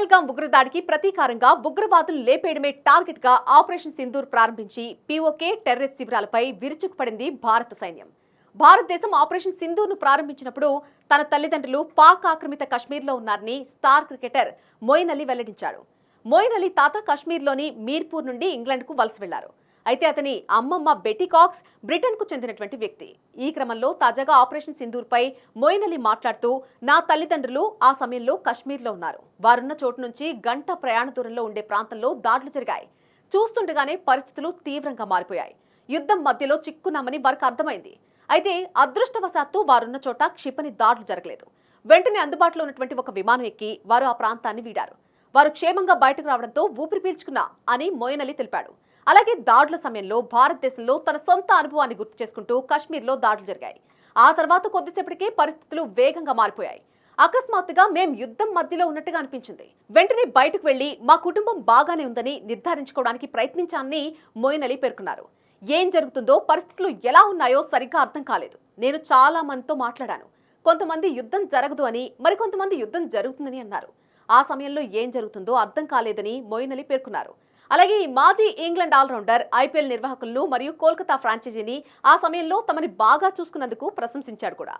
పహల్గాం ఉగ్రదాడికి ప్రతీకారంగా ఉగ్రవాదులు లేపేయడమే టార్గెట్గా ఆపరేషన్ సింధూర్ ప్రారంభించి పీఓకే టెర్రరిస్ట్ శిబిరాలపై విరుచుకుపడింది భారత సైన్యం. భారతదేశం ఆపరేషన్ సింధూర్ను ప్రారంభించినప్పుడు తన తల్లిదండ్రులు పాక్ ఆక్రమిత కశ్మీర్లో ఉన్నారని స్టార్ క్రికెటర్ మోయిన్ అలీ వెల్లడించాడు. మోయిన్ అలీ తాత కశ్మీర్లోని మీర్పూర్ నుండి ఇంగ్లాండ్కు వలస వెళ్ళారు. అయితే అతని అమ్మమ్మ బెటికాక్స్ బ్రిటన్కు చెందినటువంటి వ్యక్తి. ఈ క్రమంలో తాజాగా ఆపరేషన్ సింధూర్పై మోయిన్ అలీ మాట్లాడుతూ నా తల్లిదండ్రులు ఆ సమయంలో కశ్మీర్లో ఉన్నారు. వారున్న చోటు నుంచి గంట ప్రయాణ దూరంలో ఉండే ప్రాంతంలో దాడులు జరిగాయి. చూస్తుండగానే పరిస్థితులు తీవ్రంగా మారిపోయాయి. యుద్ధం మధ్యలో చిక్కున్నామని వారికి అర్థమైంది. అయితే అదృష్టవశాత్తు వారున్న చోట క్షిపణి దాడులు జరగలేదు. వెంటనే అందుబాటులో ఉన్నటువంటి ఒక విమానం ఎక్కి వారు ఆ ప్రాంతాన్ని వీడారు. వారు క్షేమంగా బయటకు రావడంతో ఊపిరి పీల్చుకున్నా అని మోయన్ అలీ తెలిపాడు. అలాగే దాడుల సమయంలో భారతదేశంలో తన సొంత అనుభవాన్ని గుర్తు చేసుకుంటూ కశ్మీర్లో దాడులు జరిగాయి. ఆ తర్వాత కొద్దిసేపటికే పరిస్థితులు వేగంగా మారిపోయాయి. అకస్మాత్తుగా మేం యుద్ధం మధ్యలో ఉన్నట్టుగా అనిపించింది. వెంటనే బయటకు వెళ్ళి మా కుటుంబం బాగానే ఉందని నిర్ధారించుకోవడానికి ప్రయత్నించానని మోయిన్ అలీ పేర్కొన్నారు. ఏం జరుగుతుందో పరిస్థితులు ఎలా ఉన్నాయో సరిగ్గా అర్థం కాలేదు. నేను చాలా మందితో మాట్లాడాను. కొంతమంది యుద్ధం జరగదు అని మరికొంతమంది యుద్ధం జరుగుతుందని అన్నారు. ఆ సమయంలో ఏం జరుగుతుందో అర్థం కాలేదని మోయిన్ అలీ పేర్కొన్నారు. అలాగే ఈ మాజీ ఇంగ్లాండ్ ఆల్రౌండర్ ఐపీఎల్ నిర్వాహకులను మరియు కోల్కతా ఫ్రాంచైజీని ఆ సమయంలో తమని బాగా చూసుకున్నందుకు ప్రశంసించాడు కూడా.